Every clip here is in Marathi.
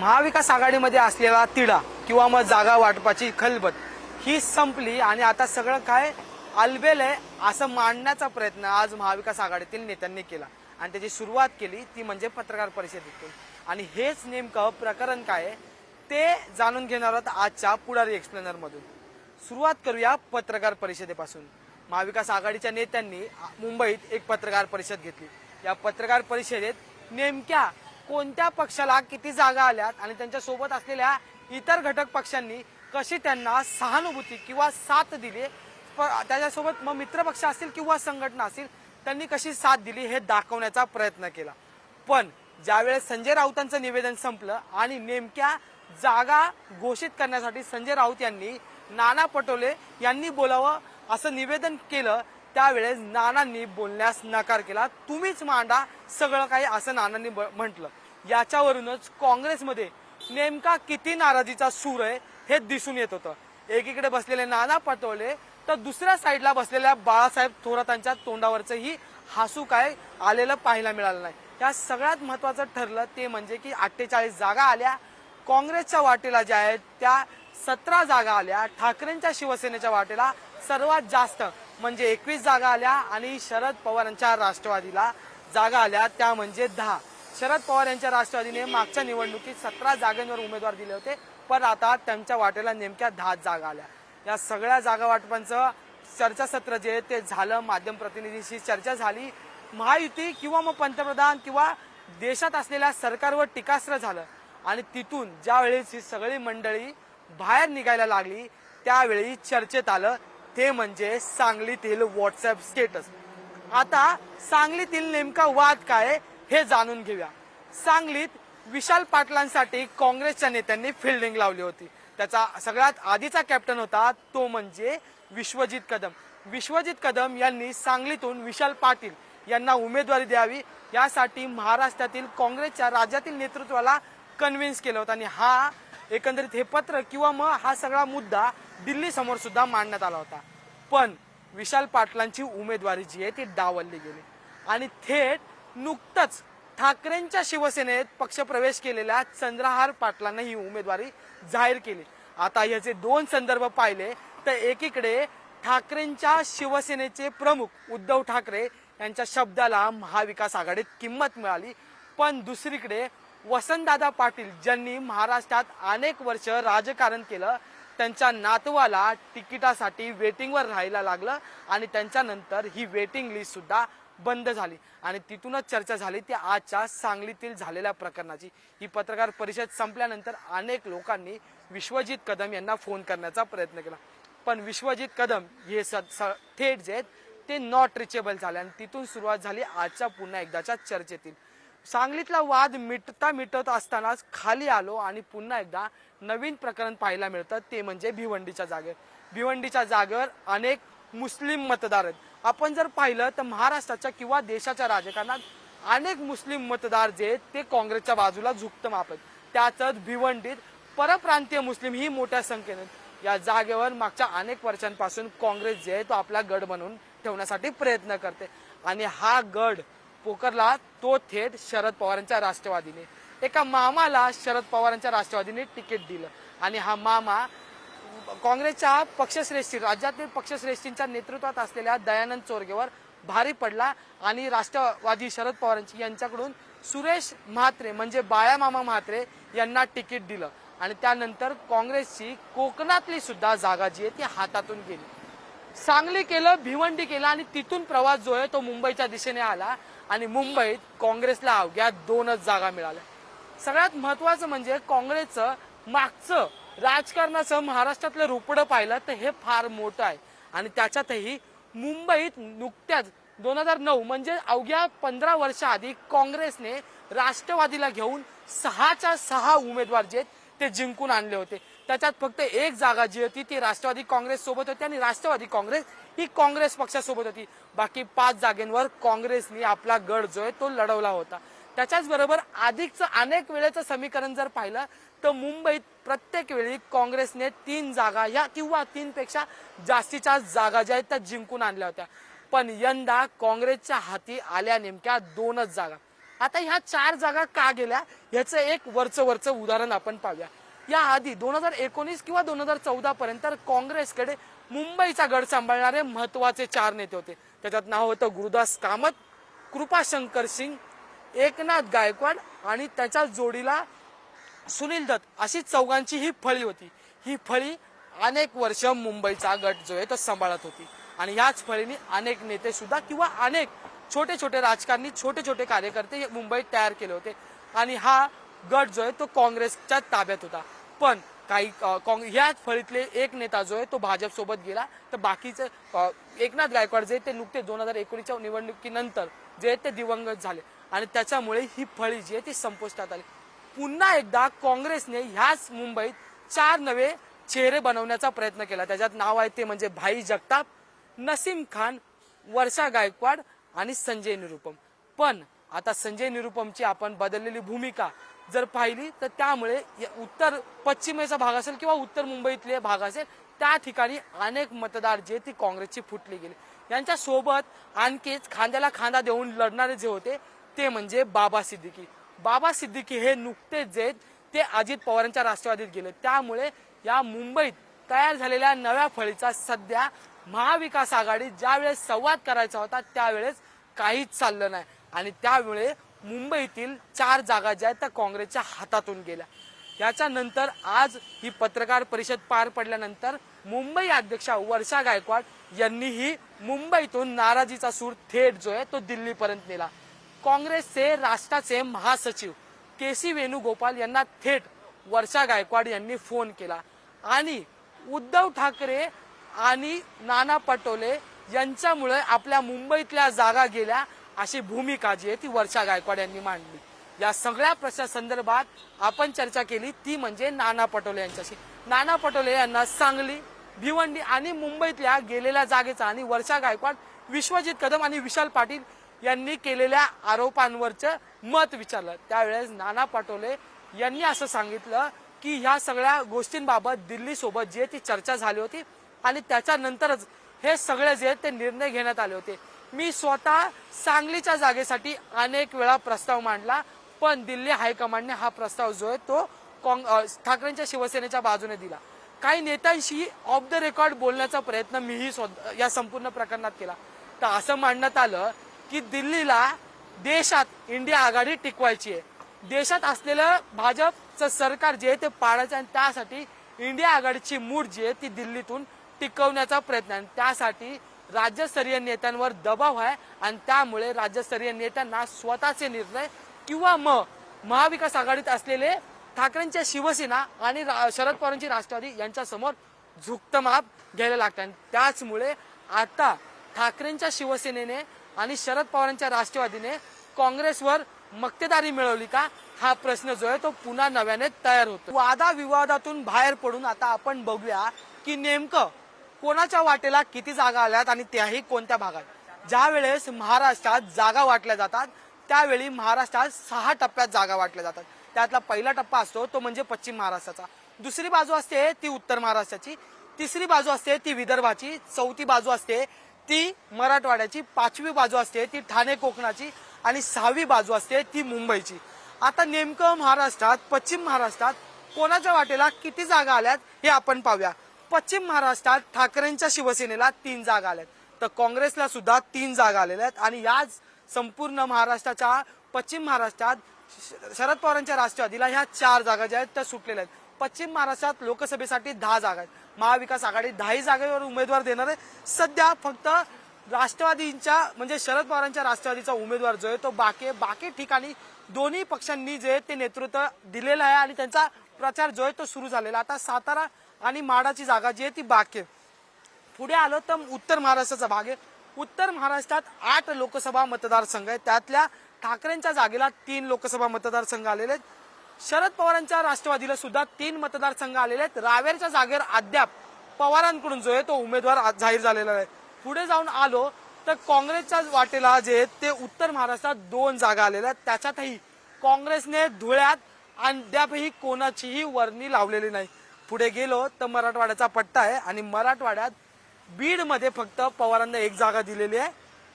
महाविकास आघाडीमध्ये असलेला तिढा किंवा मग जागा वाटपाची खलबत ही संपली आणि आता सगळं काय अलबेल आहे असं मांडण्याचा प्रयत्न आज महाविकास आघाडीतील नेत्यांनी केला. आणि त्याची सुरुवात केली ती म्हणजे पत्रकार परिषदेतून. आणि हेच नेमकं प्रकरण काय आहे ते जाणून घेणार आहोत आजच्या पुढारी एक्सप्लेनर मधून. सुरुवात करूया पत्रकार परिषदेपासून. महाविकास आघाडीच्या नेत्यांनी मुंबईत एक पत्रकार परिषद घेतली. या पत्रकार परिषदेत नेमक्या कोणत्या पक्षाला किती जागा आल्यात आणि त्यांच्यासोबत असलेल्या इतर घटक पक्षांनी कशी त्यांना सहानुभूती किंवा साथ दिली? त्याच्यासोबत मग मित्रपक्ष असतील किंवा संघटना असतील त्यांनी कशी साथ दिली हे दाखवण्याचा प्रयत्न केला. पण ज्यावेळेस संजय राऊतांचं निवेदन संपलं आणि नेमक्या जागा घोषित करण्यासाठी संजय राऊत यांनी नाना पटोले यांनी बोलावं असं निवेदन केलं त्यावेळेस नानांनी बोलण्यास नकार केला. तुम्हीच मांडा सगळं काही असं नानांनी म्हटलं. याच्यावरूनच काँग्रेसमध्ये नेमका किती नाराजीचा सूर आहे हे दिसून येत होतं. एकीकडे बसलेले नाना पटोले तर दुसऱ्या साईडला बसलेल्या बाळासाहेब थोरातांच्या तोंडावरचंही हसू काय आलेलं पाहायला मिळालं नाही. त्या सगळ्यात महत्वाचं ठरलं ते म्हणजे की अठ्ठेचाळीस जागा आल्या काँग्रेसच्या वाटेला ज्या आहेत त्या सतरा जागा आल्या ठाकरेंच्या शिवसेनेच्या वाटेला सर्वात जास्त म्हणजे एकवीस जागा आल्या आणि शरद पवारांच्या राष्ट्रवादीला जागा आल्या त्या म्हणजे दहा. शरद पवार यांच्या राष्ट्रवादीने मागच्या निवडणुकीत सतरा जागांवर उमेदवार दिले होते पण आता त्यांच्या वाटेला नेमक्या दहा जागा आल्या. या सगळ्या जागा वाटपांचं चर्चासत्र जे ते झालं. माध्यम प्रतिनिधीशी चर्चा झाली. महायुती किंवा मग पंतप्रधान किंवा देशात असलेल्या सरकारवर टीकास्त्र झालं. आणि तिथून ज्यावेळेस ही सगळी मंडळी बाहेर निघायला लागली त्यावेळी चर्चेत आलं. ते म्हणजे सांगलीतील व्हॉट्सअप स्टेटस आता सांगलीतील नेमका वाद काय आहे? हे जाणून घेऊया. सांगलीत विशाल पाटलांसाठी काँग्रेसच्या नेत्यांनी फिल्डिंग लावली होती. त्याचा सगळ्यात आधीचा कॅप्टन होता तो म्हणजे विश्वजित कदम. विश्वजित कदम यांनी सांगलीतून विशाल पाटील यांना उमेदवारी द्यावी यासाठी महाराष्ट्रातील काँग्रेसच्या राज्यातील नेतृत्वाला कन्व्हिन्स केलं होतं. आणि हा एकंदरीत हे पत्र किंवा मग हा सगळा मुद्दा दिल्ली समोर सुद्धा मांडण्यात आला होता. पण विशाल पाटलांची उमेदवारी जी आहे ती डावलली गेली. आणि थेट नुकतंच ठाकरेंच्या शिवसेनेत पक्षप्रवेश केलेल्या चंद्रहार पाटलांना ही उमेदवारी जाहीर केली. आता याचे दोन संदर्भ पाहिले तर एकीकडे ठाकरेंच्या शिवसेनेचे प्रमुख उद्धव ठाकरे यांच्या शब्दाला महाविकास आघाडीत किंमत मिळाली पण दुसरीकडे वसंतदादा पाटील ज्यांनी महाराष्ट्रात अनेक वर्ष राजकारण केलं त्यांच्या नातवाला तिकिटासाठी वेटिंगवर राहायला लागलं आणि त्यांच्यानंतर ही वेटिंग लिस्ट सुद्धा बंद झाली. आणि तिथूनच चर्चा झाली ती आजच्या सांगलीतील झालेल्या प्रकरणाची. ही पत्रकार परिषद संपल्यानंतर अनेक लोकांनी विश्वजित कदम यांना फोन करण्याचा प्रयत्न केला. पण विश्वजित कदम हे स थेट जे आहेत ते नॉट रिचेबल झाले आणि तिथून सुरुवात झाली आजच्या पुन्हा एकदाच्या चर्चेतील. सांगलीतला वाद मिटता मिटत असतानाच खाली आलो आणि पुन्हा एकदा नवीन प्रकरण पाहायला मिळतं ते म्हणजे भिवंडीच्या जागेवर. भिवंडीच्या जागेवर अनेक मुस्लिम मतदार आहेत. आपण जर पाहिलं तर महाराष्ट्राच्या किंवा देशाच्या राजकारणात अनेक मुस्लिम मतदार जे आहेत ते काँग्रेसच्या बाजूला झुकतं मापत. त्यातच भिवंडीत परप्रांतीय मुस्लिम ही मोठ्या संख्येने या जागेवर मागच्या अनेक वर्षांपासून काँग्रेस जे आहे तो आपला गड बनवून ठेवण्यासाठी प्रयत्न करते. आणि हा गड पोकरला तो थेट शरद पवारांच्या राष्ट्रवादीने. एका मामाला शरद पवारांच्या राष्ट्रवादीने तिकीट दिलं. आणि हा मामा काँग्रेसच्या पक्षश्रेष्ठी राज्यातील पक्षश्रेष्ठींच्या नेतृत्वात असलेल्या दयानंद चोरगेवर भारी पडला आणि राष्ट्रवादी शरद पवारांची यांच्याकडून सुरेश म्हात्रे म्हणजे बाळा मामा म्हात्रे यांना तिकीट दिलं. आणि त्यानंतर काँग्रेसची कोकणातली सुद्धा जागा जी आहे ती हातातून गेली. सांगली केलं भिवंडी केलं आणि तिथून प्रवास जो आहे तो मुंबईच्या दिशेने आला आणि मुंबईत काँग्रेसला अवघ्या दोनच जागा मिळाल्या. सगळ्यात महत्वाचं म्हणजे काँग्रेसचं मागचं राजकारणाचं महाराष्ट्रातलं रोपडं पाहिलं तर हे फार मोठं आहे. आणि त्याच्यातही मुंबईत नुकत्याच दोन हजार नऊ म्हणजे अवघ्या पंधरा वर्षाआधी काँग्रेसने राष्ट्रवादीला घेऊन सहाच्या सहा उमेदवार जे ते जिंकून आणले होते. त्याच्यात फक्त एक जागा जी होती ती राष्ट्रवादी काँग्रेस सोबत होती आणि राष्ट्रवादी काँग्रेस ही काँग्रेस पक्षासोबत होती. बाकी पाच जागेंवर काँग्रेसने आपला गड जो आहे तो लढवला होता. त्याच्याच बरोबर अधिकचं अनेक वेळेचं समीकरण जर पाहिलं तर मुंबईत प्रत्येक वेळी काँग्रेसने तीन जागा या किंवा तीनपेक्षा जास्तीच्या जागा ज्या आहेत त्या जिंकून आणल्या होत्या. पण यंदा काँग्रेसच्या हाती आल्या नेमक्या दोनच जागा. आता ह्या चार जागा का गेल्या? ह्याचं एक वरचं वरचं उदाहरण आपण पाहूया. या आधी दोन हजार एकोणीस किंवा दोन हजार चौदा पर्यंत काँग्रेसकडे मुंबईचा गड सांभाळणारे महत्त्वाचे चार नेते होते. त्याच्यात नाव होतं गुरुदास कामत कृपाशंकर सिंग एकनाथ गायकवाड आणि त्याच्या जोडीला सुनील दत्त अशी चौघांची ही फळी होती. ही फळी अनेक वर्ष मुंबईचा गट जो आहे तो सांभाळत होती. आणि याच फळीने अनेक नेते सुद्धा किंवा अनेक छोटे छोटे राजकारणी छोटे छोटे कार्यकर्ते हे मुंबईत तयार केले होते. आणि हा गट जो आहे तो काँग्रेसच्या ताब्यात होता. पण काही काँग- ह्याच फळीतले एक नेता जो आहे तो भाजपसोबत गेला. तर बाकीचे एकनाथ गायकवाड जे ते नुकते दोन हजार एकोणीसच्या निवडणुकीनंतर जे आहेत ते दिवंगत झाले. आणि त्याच्यामुळे ही फळी जी आहे ती संपुष्टात आली. पुन्हा एकदा काँग्रेसने ह्याच मुंबईत चार नवे चेहरे बनवण्याचा प्रयत्न केला. त्याच्यात नाव आहे ते म्हणजे भाई जगताप नसीम खान वर्षा गायकवाड आणि संजय निरुपम. पण आता संजय निरुपमची आपण बदललेली भूमिका जर पाहिली तर त्यामुळे उत्तर पश्चिमेचा भाग असेल किंवा उत्तर मुंबईतले भाग असेल त्या ठिकाणी अनेक मतदार जे ती काँग्रेसची फुटली गेले. यांच्या सोबत आणखीच खांद्याला खांदा देऊन लढणारे जे होते ते म्हणजे बाबा सिद्दीकी. बाबा सिद्दीकी हे नुकतेच जे आहेत ते अजित पवारांच्या राष्ट्रवादीत गेले. त्यामुळे या मुंबईत तयार झालेल्या नव्या फळीचा सध्या महाविकास आघाडी ज्यावेळेस संवाद करायचा होता त्यावेळेस काहीच चाललं नाही. आणि त्यामुळे मुंबईतील चार जागा ज्या आहेत त्या काँग्रेसच्या हातातून गेल्या. याच्यानंतर आज ही पत्रकार परिषद पार पडल्यानंतर मुंबई अध्यक्षा वर्षा गायकवाड यांनीही मुंबईतून नाराजीचा सूर थेट जो आहे तो दिल्लीपर्यंत नेला. काँग्रेसचे राष्ट्राचे महासचिव के सी वेणुगोपाल यांना थेट वर्षा गायकवाड यांनी फोन केला. आणि उद्धव ठाकरे आणि नाना पटोले यांच्यामुळे आपल्या मुंबईतल्या जागा गेल्या अशी भूमिका जी आहे ती वर्षा गायकवाड यांनी मांडली. या सगळ्या प्रश्नासंदर्भात आपण चर्चा केली ती म्हणजे नाना पटोले यांच्याशी. नाना पटोले यांना सांगली भिवंडी आणि मुंबईतल्या गेलेल्या जागेचा आणि वर्षा गायकवाड विश्वजित कदम आणि विशाल पाटील यांनी केलेल्या आरोपांवरचं मत विचारलं. त्यावेळेस नाना पटोले यांनी असं सांगितलं की ह्या सगळ्या गोष्टींबाबत दिल्ली सोबत जी ती चर्चा झाली होती आणि त्याच्यानंतरच हे सगळे जे ते निर्णय घेण्यात आले होते. मी स्वतः सांगलीच्या जागेसाठी अनेक वेळा प्रस्ताव मांडला पण दिल्ली हायकमांडने हा प्रस्ताव जो आहे तो ठाकरेंच्या शिवसेनेच्या बाजूने दिला. काही नेत्यांशी ऑफ द रेकॉर्ड बोलण्याचा प्रयत्न मीही या संपूर्ण प्रकरणात केला. तर असं मांडण्यात आलं की दिल्लीला देशात इंडिया आघाडी टिकवायची आहे. देशात असलेलं भाजपचं सरकार जे आहे ते पाडायचं आणि त्यासाठी इंडिया आघाडीची मूठ जी आहे ती दिल्लीतून टिकवण्याचा प्रयत्न आहे. आणि त्यासाठी राज्यस्तरीय नेत्यांवर दबाव आहे आणि त्यामुळे राज्यस्तरीय नेत्यांना स्वतःचे निर्णय किंवा मग महाविकास आघाडीत असलेले ठाकरेंच्या शिवसेना आणि रा- शरद पवारांची राष्ट्रवादी यांच्यासमोर झुकतं माप घ्यायला लागतं आणि त्याचमुळे आता ठाकरेंच्या शिवसेनेने आणि शरद पवारांच्या राष्ट्रवादीने काँग्रेसवर मक्तेदारी मिळवली का? हा प्रश्न जो आहे तो पुन्हा नव्याने तयार होतो. वादा विवादातून बाहेर पडून आता आपण बघूया की नेमकं कोणाच्या वाटेला किती जागा आल्यात आणि त्याही कोणत्या भागात. ज्या वेळेस महाराष्ट्रात जागा वाटल्या जातात त्यावेळी महाराष्ट्रात सहा टप्प्यात जागा वाटल्या जातात. त्यातला पहिला टप्पा असतो तो म्हणजे पश्चिम महाराष्ट्राचा. दुसरी बाजू असते ती उत्तर महाराष्ट्राची. तिसरी बाजू असते ती विदर्भाची. चौथी बाजू असते ती मराठवाड्याची पाचवी बाजू असते ती ठाणे कोकणाची आणि सहावी बाजू असते ती मुंबईची. आता नेमकं महाराष्ट्रात पश्चिम महाराष्ट्रात कोणाच्या वाटेला किती जागा आल्यात हे आपण पाहूया. पश्चिम महाराष्ट्रात ठाकरेंच्या शिवसेनेला तीन जागा आल्यात. तर काँग्रेसला सुद्धा तीन जागा आलेल्या आहेत आणि याच संपूर्ण महाराष्ट्राच्या पश्चिम महाराष्ट्रात श- शरद पवारांच्या राष्ट्रवादीला ह्या चार जागा ज्या आहेत त्या सुटलेल्या आहेत. पश्चिम महाराष्ट्रात लोकसभेसाठी दहा जागा आहेत. महाविकास आघाडी दहाही जागेवर उमेदवार देणार आहे. सध्या फक्त राष्ट्रवादींच्या म्हणजे शरद पवारांच्या राष्ट्रवादीचा उमेदवार जो आहे तो बाकी बाकी ठिकाणी दोन्ही पक्षांनी जे आहे ते नेतृत्व दिलेलं आहे आणि त्यांचा प्रचार जो आहे तो सुरू झालेला आता सातारा आणि माडाची जागा जी आहे ती बाकी आहे. पुढे आलो तर उत्तर महाराष्ट्राचा भाग आहे. उत्तर महाराष्ट्रात आठ लोकसभा मतदारसंघ आहेत. त्यातल्या ठाकरेंच्या जागेला तीन लोकसभा मतदारसंघ आलेले आहेत. शरद पवारांच्या राष्ट्रवादीला सुद्धा तीन मतदारसंघ आलेले आहेत. रावेरच्या जागेवर अद्याप पवारांकडून जो आहे तो उमेदवार आज जाहीर झालेला आहे पुढे जाऊन आलो तर काँग्रेसच्या वाटेला जे आहेत ते उत्तर महाराष्ट्रात दोन जागा आलेल्या आहेत. त्याच्यातही काँग्रेसने धुळ्यात अद्यापही कोणाचीही वर्णी लावलेली नाही. पुढे गेलो तर मराठवाड्याचा पट्टा आहे आणि मराठवाड्यात बीडमध्ये फक्त पवारांना एक जागा दिलेली आहे.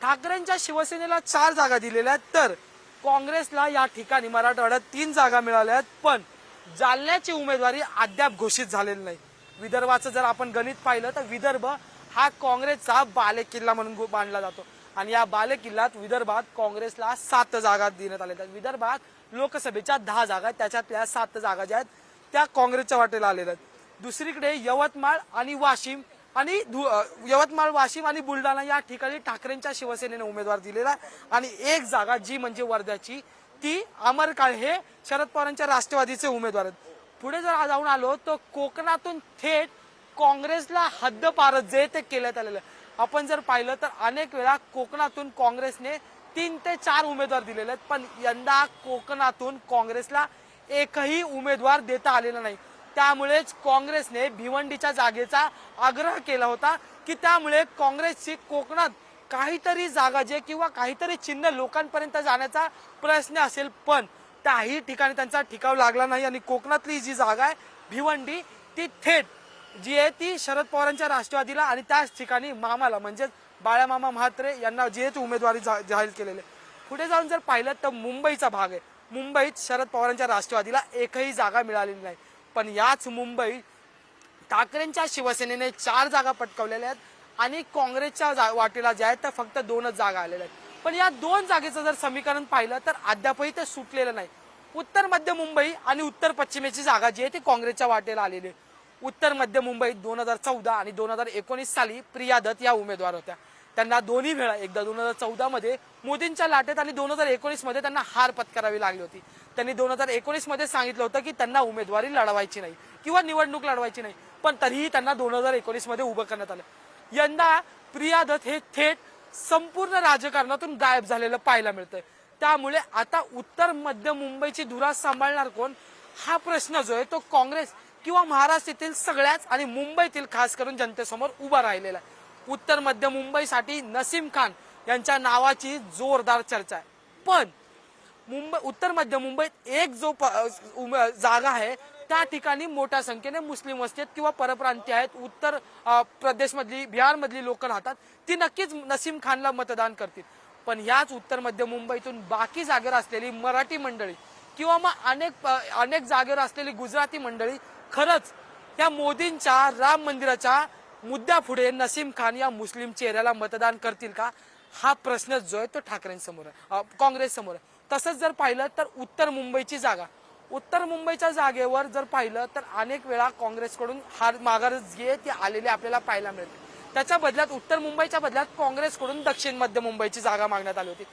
ठाकरेंच्या शिवसेनेला चार जागा दिलेल्या आहेत. तर काँग्रेसला या ठिकाणी मराठवाड्यात तीन जागा मिळाल्या आहेत पण जालन्याची उमेदवारी अद्याप घोषित झालेली नाही विदर्भाचं जर आपण गणित पाहिलं तर विदर्भ हा काँग्रेसचा बालेकिल्ला म्हणून मानला जातो. आणि या बालेकिल्ल्यात विदर्भात काँग्रेसला सात जागा देण्यात आल्या आहेत. विदर्भात लोकसभेच्या दहा जागा आहेत, त्याच्यातल्या सात जागा ज्या आहेत त्या काँग्रेसच्या वाटेला आलेल्या आहेत. दुसरीकडे यवतमाळ आणि वाशिम आणि धु- यवतमाळ वाशिम आणि बुलढाणा या ठिकाणी ठाकरेंच्या शिवसेनेने उमेदवार दिलेला आहे. आणि एक जागा जी म्हणजे वर्ध्याची ती अमर काळे हे शरद पवारांच्या राष्ट्रवादीचे उमेदवार आहेत. पुढे जर जाऊन आलो तर कोकणातून थेट काँग्रेसला हद्दपारत जे ते केल्यात आलेलं आपण जर पाहिलं तर अनेक वेळा कोकणातून काँग्रेसने तीन ते चार उमेदवार दिलेले आहेत पण यंदा कोकणातून काँग्रेसला एकही उमेदवार देता आलेला नाही. त्यामुळेच काँग्रेसने भिवंडीच्या जागेचा आग्रह केला होता की त्यामुळे काँग्रेसची कोकणात काहीतरी जागा जे किंवा काहीतरी चिन्ह लोकांपर्यंत जाण्याचा प्रश्न असेल पण त्याही ठिकाणी त्यांचा ठिकाव लागला नाही आणि कोकणातली जी जागा आहे भिवंडी ती थेट जी आहे ती शरद पवारांच्या राष्ट्रवादीला आणि त्याच ठिकाणी मामाला म्हणजेच बाळामामा म्हात्रे यांना जी आहे उमेदवारी जा- जाहीर केलेले. आहे पुढे जाऊन जर पाहिलं तर मुंबईचा भाग आहे. मुंबईत शरद पवारांच्या राष्ट्रवादीला एकही जागा मिळालेली नाही. पण याच मुंबईत ठाकरेंच्या शिवसेनेने चार जागा पटकावलेल्या आहेत आणि काँग्रेसच्या जा- वाटेला ज्या आहेत त्या फक्त दोनच जागा आलेल्या आहेत. पण या दोन जागेचं जर समीकरण पाहिलं तर अद्यापही ते सुटलेलं नाही. उत्तर मध्य मुंबई आणि उत्तर पश्चिमेची जागा जी आहे ती काँग्रेसच्या वाटेला आलेली आहे. उत्तर मध्य मुंबईत दोन हजार चौदा आणि दोन हजार एकोणीस साली प्रिया दत्त या उमेदवार होत्या. त्यांना दोन्ही वेळा एकदा दोन हजार चौदा मध्ये मोदींच्या लाटेत आणि दोन हजार एकोणीसमध्ये त्यांना हार पत्करावी लागली होती. त्यांनी दोन हजार एकोणीसमध्ये सांगितलं होतं की त्यांना उमेदवारी लढवायची नाही किंवा निवडणूक लढवायची नाही. पण तरीही त्यांना दोन हजार एकोणीसमध्ये उभं करण्यात आलं. यंदा प्रिया दत्त हे थेट संपूर्ण राजकारणातून गायब झालेलं पाहायला मिळतंय. त्यामुळे आता उत्तर मध्य मुंबईची धुरा सांभाळणार कोण? हा प्रश्न जो आहे तो काँग्रेस किंवा महाराष्ट्रातील सगळ्याच आणि मुंबईतील खास करून जनतेसमोर उभा राहिलेला आहे. उत्तर मध्य मुंबईसाठी नसीम खान यांच्या नावाची जोरदार चर्चा आहे. पण मुंबई उत्तर मध्य मुंबईत एक जो प- उम- जागा आहे त्या ठिकाणी मोठ्या संख्येने मुस्लिम वस्ती आहेत किंवा परप्रांतीय आहेत. उत्तर प्रदेशमधली बिहारमधली लोक राहतात. ती नक्कीच नसीम खानला मतदान करतील. पण ह्याच उत्तर मध्य मुंबईतून बाकी जागेवर असलेली मराठी मंडळी किंवा मग अनेक अनेक जागेवर असलेली गुजराती मंडळी खरंच या मोदींच्या राम मंदिराच्या मुद्द्यापुढे नसीम खान या मुस्लिम चेहऱ्याला मतदान करतील का? हा प्रश्न जो आहे तो ठाकरेंसमोर आहे. काँग्रेस समोर आहे. तसंच जर पाहिलं तर उत्तर मुंबईची जागा. उत्तर मुंबईच्या जागेवर जर पाहिलं तर अनेक वेळा काँग्रेसकडून हार माघार जी ते आलेली आपल्याला पाहायला मिळते. त्याच्या बदल्यात उत्तर मुंबईच्या बदल्यात काँग्रेसकडून दक्षिण मध्य मुंबईची जागा मागण्यात आली होती.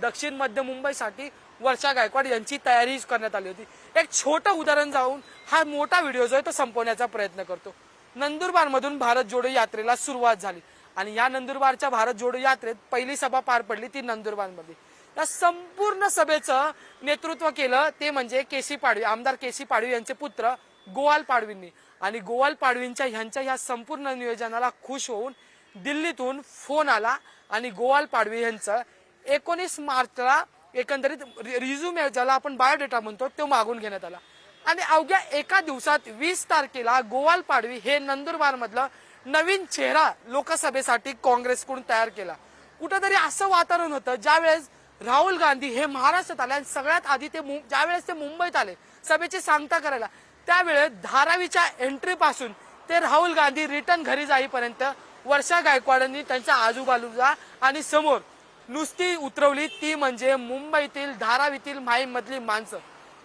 दक्षिण मध्य मुंबईसाठी वर्षा गायकवाड यांची तयारी करण्यात आली होती. एक छोटं उदाहरण जाऊन हा मोठा व्हिडिओ जो आहे तो संपवण्याचा प्रयत्न करतो. नंदुरबारमधून भारत जोडो यात्रेला सुरुवात झाली आणि या नंदुरबारच्या भारत जोडो यात्रेत पहिली सभा पार पडली ती नंदुरबारमध्ये. या संपूर्ण सभेचं नेतृत्व केलं. ते म्हणजे केसी पाडवी आमदार केसी पाडवी यांचे पुत्र गोवाल पाडवींनी. आणि गोवाल पाडवींच्या ह्यांच्या या संपूर्ण नियोजनाला खुश होऊन दिल्लीतून फोन आला आणि गोवाल पाडवी यांचं एकोणीस मार्चला एकंदरीत रिझ्युमे ज्याला आपण बायोडेटा म्हणतो तो मागून घेण्यात आला. आणि अवघ्या एका दिवसात वीस तारखेला गोवाल पाडवी हे नंदुरबारमधलं नवीन चेहरा लोकसभेसाठी काँग्रेसकडून तयार केला. कुठंतरी असं वातावरण होतं ज्यावेळेस राहुल गांधी हे महाराष्ट्रात आले आणि सगळ्यात आधी ते मुं- ज्यावेळेस ते मुंबईत आले सभेची सांगता करायला त्यावेळेस धारावीच्या एंट्रीपासून ते राहुल गांधी रिटर्न घरी जाईपर्यंत वर्षा गायकवाडांनी त्यांच्या आजूबाजूला आणि समोर नुसती उतरवली ती म्हणजे मुंबईतील धारावीतील माईमधली माणसं.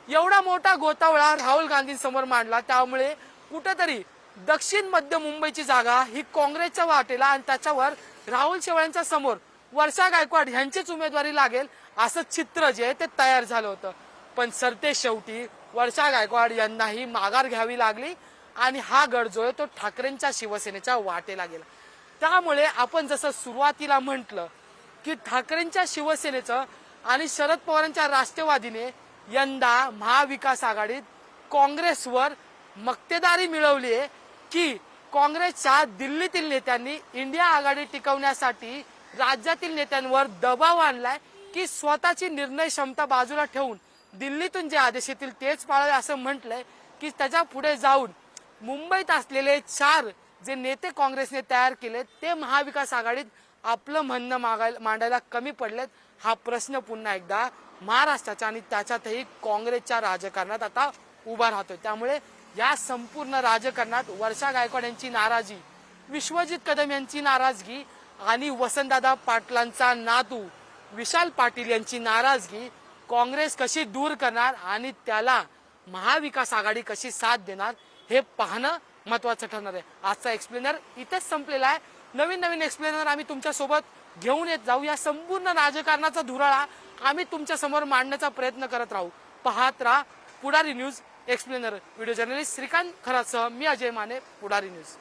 एवढा मोठा गोतावळा राहुल गांधींसमोर मांडला त्यामुळे कुठेतरी दक्षिण मध्य मुंबईची जागा ही काँग्रेसच्या वाटेला आणि त्याच्यावर राहुल शेवाळ्यांच्या समोर वर्षा गायकवाड यांचीच उमेदवारी लागेल असं चित्र जे आहे ते तयार झालं होतं. पण सरते शेवटी वर्षा गायकवाड यांनाही माघार घ्यावी लागली आणि हा गड जो आहे तो ठाकरेंच्या शिवसेनेच्या वाटेला गेला. त्यामुळे आपण जसं सुरुवातीला म्हटलं की ठाकरेंच्या शिवसेनेचं आणि शरद पवारांच्या राष्ट्रवादीने यंदा महाविकास आघाडीत काँग्रेसवर मक्तेदारी मिळवली आहे की काँग्रेसच्या दिल्लीतील नेत्यांनी इंडिया आघाडी टिकवण्यासाठी राज्यातील नेत्यांवर दबाव आणलाय की स्वतःची निर्णय क्षमता बाजूला ठेवून दिल्लीतून जे आदेश येतील तेच पाळावे असं म्हटलंय की त्याच्या पुढे जाऊन मुंबईत असलेले चार जे नेते काँग्रेसने तयार केले ते महाविकास आघाडीत आपलं म्हणणं मागायला मांडायला कमी पडलेत. हा प्रश्न पुन्हा एकदा महाराष्ट्राच्या आणि त्याच्यातही काँग्रेसच्या राजकारणात आता उभा राहतोय. त्यामुळे या संपूर्ण राजकारणात वर्षा गायकवाड यांची नाराजी विश्वजित कदम यांची नाराजगी आणि वसंतदादा पाटलांचा नातू विशाल पाटील यांची नाराजगी काँग्रेस कशी दूर करणार आणि त्याला महाविकास आघाडी कशी साथ देणार हे पाहणं महत्वाचं ठरणार आहे. आजचा एक्सप्लेनर इथेच संपलेला आहे. नवीन नवीन एक्सप्लेनर आम्ही तुमच्यासोबत घेऊन येत जाऊ. या संपूर्ण राजकारणाचा धुराळा आम्ही तुमच्यासमोर मांडण्याचा प्रयत्न करत राहू. पाहत राहा Pudhari news explainer video journalist Shrikant खरासह मी अजय माने पुढारी न्यूज.